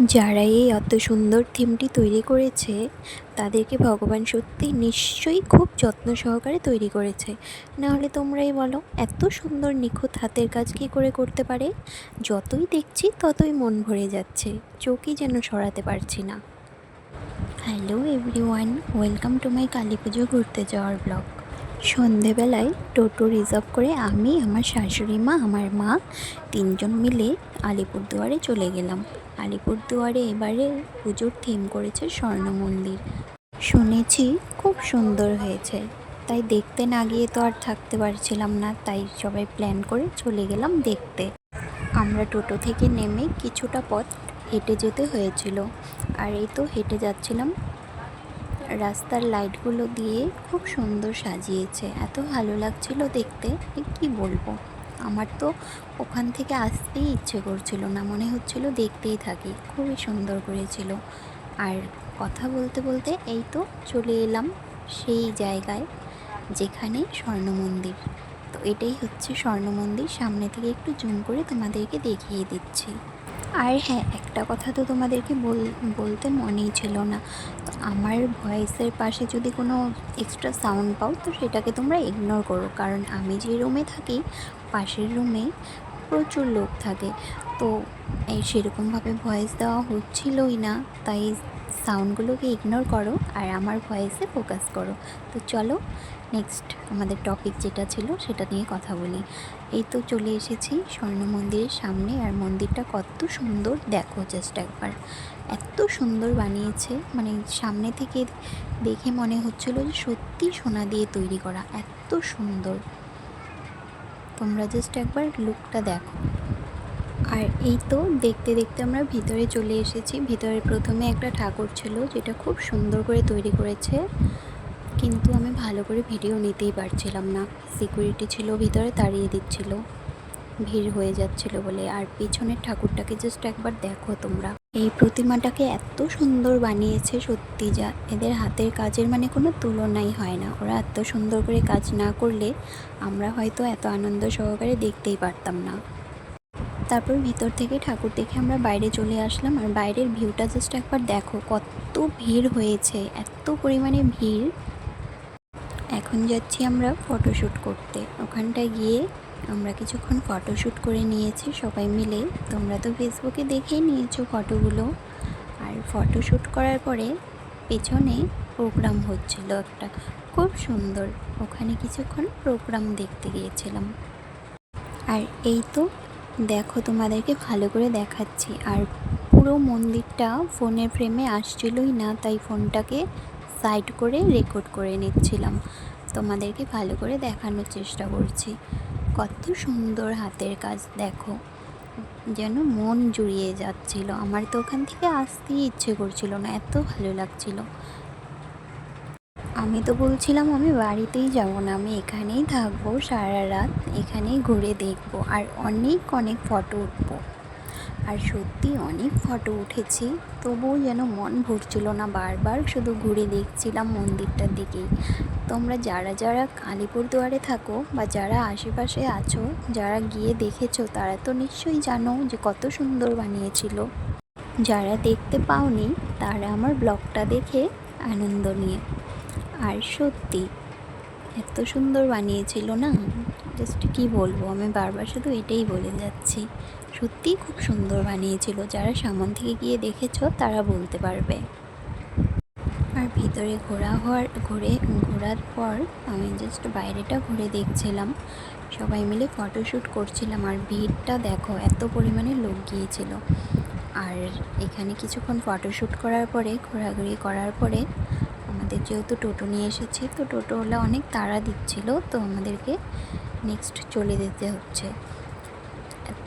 যারা এই অত সুন্দর থিমটি তৈরি করেছে, তাদেরকে ভগবান সত্যি নিশ্চয়ই খুব যত্ন সহকারে তৈরি করেছে। নাহলে তোমরাই বলো, এত সুন্দর নিখুঁত হাতের কাজ কী করে করতে পারে? যতই দেখছি ততই মন ভরে যাচ্ছে, চোখই যেন সরাতে পারছি না। Hello everyone, welcome to my Kali Puja ঘুরতে যাওয়ার ব্লগ। সন্ধেবেলায় টোটো রিজার্ভ করে আমি, আমার শাশুড়ি মা, আমার মা তিনজন মিলে আলিপুরদুয়ারে চলে গেলাম। আলিপুরদুয়ারে এবারে পুজোর থিম করেছে স্বর্ণ মন্দির। শুনেছি খুব সুন্দর হয়েছে। তাই দেখতে না গিয়ে তো আর থাকতে পারছিলাম না, তাই সবাই প্ল্যান করে চলে গেলাম দেখতে। আমরা টোটো থেকে নেমে কিছুটা পথ হেঁটে যেতে হয়েছিল। আর এই তো হেঁটে যাচ্ছিলাম। রাস্তার লাইটগুলো দিয়ে খুব সুন্দর সাজিয়েছে। এত ভালো লাগছিল দেখতে। কি বলব? আমার তো ওখান থেকে আসতেই ইচ্ছে করছিল না, মনে হচ্ছিল দেখতেই থাকি। খুবই সুন্দর করেছিল। আর কথা বলতে বলতে এই তো চলে এলাম সেই জায়গায় যেখানে স্বর্ণ মন্দির। তো এটাই হচ্ছে স্বর্ণ মন্দির। সামনে থেকে একটু জুম করে তোমাদেরকে দেখিয়ে দিচ্ছি। আর হ্যাঁ একটা কথা তো তোমাদেরকে বল, বলতে মনেই ছিল না। তো আমার ভয়েসের পাশে যদি কোনো এক্সট্রা সাউন্ড পাও, তো সেটাকে তোমরা ইগনোর করো। কারণ আমি যে রুমে থাকি, পাশের রুমে প্রচুর লোক থাকে। তো এই সেরকমভাবে ভয়েস দেওয়া হচ্ছিলই না। তাই সাউন্ডগুলোকে ইগনোর করো আর আমার ভয়েসে ফোকাস করো। তো চলো নেক্সট আমাদের টপিক যেটা ছিল সেটা নিয়ে কথা বলি। এই তো চলে এসেছি স্বর্ণ মন্দিরের সামনে আর মন্দিরটা কত সুন্দর, দেখো জাস্ট একবার। এত সুন্দর বানিয়েছে মানে সামনে থেকে দেখে মনে হচ্ছিল যে সত্যি সোনা দিয়ে তৈরি করা, এত সুন্দর। তোমরা জাস্ট একবার লুকটা দেখো। আর এই তো দেখতে দেখতে আমরা ভিতরে চলে এসেছি। ভিতরে প্রথমে একটা ঠাকুর ছিল, যেটা খুব সুন্দর করে তৈরি করেছে। কিন্তু আমি ভালো করে ভিডিও নিতেই পারছিলাম না। সিকিউরিটি ছিল, ভিতরে তাড়িয়ে দিচ্ছিল। ভিড় হয়ে যাচ্ছিল বলে। আর পিছনের ঠাকুরটাকে জাস্ট একবার দেখো তোমরা। এই প্রতিমাটাকে এত সুন্দর বানিয়েছে সত্যি যা। এদের হাতের কাজের মানে কোনো তুলনাই হয় না। ওরা এত সুন্দর করে কাজ না করলে আমরা হয়তো এত আনন্দ সহকারে দেখতেই পারতাম না। তারপর ভিতর থেকে ঠাকুর দেখে আমরা বাইরে চলে আসলাম। আর বাইরের ভিউটা জাস্ট একবার দেখো, কত ভিড় হয়েছে, এত পরিমাণে ভিড়। এখন যাচ্ছি আমরা ফটোশ্যুট করতে। ওখানটায় গিয়ে আমরা কিছুক্ষণ ফটোশ্যুট করে নিয়েছি সবাই মিলে। তোমরা তো ফেসবুকে দেখেই নিয়েছো ফটোগুলো আর ফটোশ্যুট করার পরে পেছনে প্রোগ্রাম হচ্ছিল একটা। খুব সুন্দর। ওখানে কিছুক্ষণ প্রোগ্রাম দেখতে গিয়েছিলাম। আর এই তো দেখো, তোমাদেরকে ভালো করে দেখাচ্ছি। আর পুরো মন্দিরটা ফোনের ফ্রেমে আসছিলই না, তাই ফোনটাকে সাইড করে রেকর্ড করে নিচ্ছিলাম। তোমাদেরকে ভালো করে দেখানোর চেষ্টা করছি। কত সুন্দর হাতের কাজ, দেখো। যেন মন জুড়িয়ে যাচ্ছিল। আমার তো ওখান থেকে আসতেই ইচ্ছে করছিল না, এত ভালো লাগছিল। আমি তো বলছিলাম আমি বাড়িতেই যাব না, আমি এখানেই থাকব সারা রাত, এখানেই ঘুরে দেখব আর অনেক অনেক ফটো উঠবো। আর সত্যি অনেক ফটো উঠেছি, তবুও যেন মন ভরছিল না বারবার শুধু ঘুরে দেখছিলাম মন্দিরটার দিকেই। তোমরা যারা যারা আলিপুরদুয়ারে থাকো বা যারা আশেপাশে আছো, যারা গিয়ে দেখেছ, তারা তো নিশ্চয়ই জানো যে কত সুন্দর বানিয়েছিল। যারা দেখতে পাওনি, তারা আমার ব্লগটা দেখে আনন্দ নিয়ে। আর সত্যি, এত সুন্দর বানিয়েছিল না? জাস্ট কি বলব, আমি বারবার শুধু এটাই বলে যাচ্ছি। সত্যিই খুব সুন্দর বানিয়েছিল, যারা সামন থেকে গিয়ে দেখেছ তারা বলতে পারবে। আর ভিতরে ঘোরা হওয়ার, ঘুরে, ঘোরার পর আমি জাস্ট বাইরেটা ঘুরে দেখছিলাম। সবাই মিলে ফটোশ্যুট করছিলাম আর ভিড়টা দেখো, এত পরিমাণে লোক গিয়েছিল। আর এখানে কিছুক্ষণ ফটোশ্যুট করার পরে, ঘোরাঘুরি করার পরে আমাদের যেহেতু টোটো নিয়ে এসেছি, তো টোটোওয়ালা অনেক তাড়া দিচ্ছিল, তো আমাদেরকে নেক্সট চলে যেতে হচ্ছে।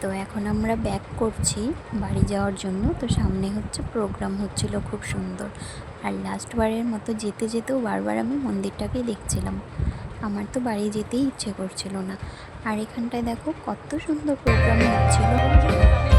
তো এখন আমরা ব্যাক করছি বাড়ি যাওয়ার জন্য, তো সামনে হচ্ছে প্রোগ্রাম হচ্ছিল খুব সুন্দর। আর লাস্টবারের মতো যেতে যেতেও বারবার আমি মন্দিরটাকে দেখছিলাম। আমার তো বাড়ি যেতেই ইচ্ছে করছিল না। আর এখানটায় দেখো কত সুন্দর প্রোগ্রাম হচ্ছিল।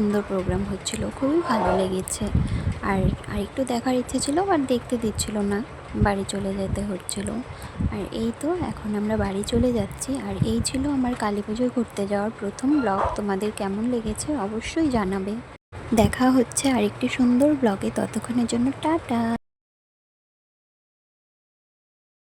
সুন্দর প্রোগ্রাম হচ্ছিল, খুবই ভালো লেগেছে। আর আরেকটু দেখার ইচ্ছে ছিল আর দেখতে দিচ্ছিল না, বাড়ি চলে যেতে হচ্ছিল। আর এই তো, এখন আমরা বাড়ি চলে যাচ্ছি। আর এই ছিল আমার কালী পুজোয় ঘুরতে যাওয়ার প্রথম ব্লগ তোমাদের কেমন লেগেছে অবশ্যই জানাবে। দেখা হচ্ছে আরেকটি সুন্দর ব্লগে ততক্ষণের জন্য টাটা!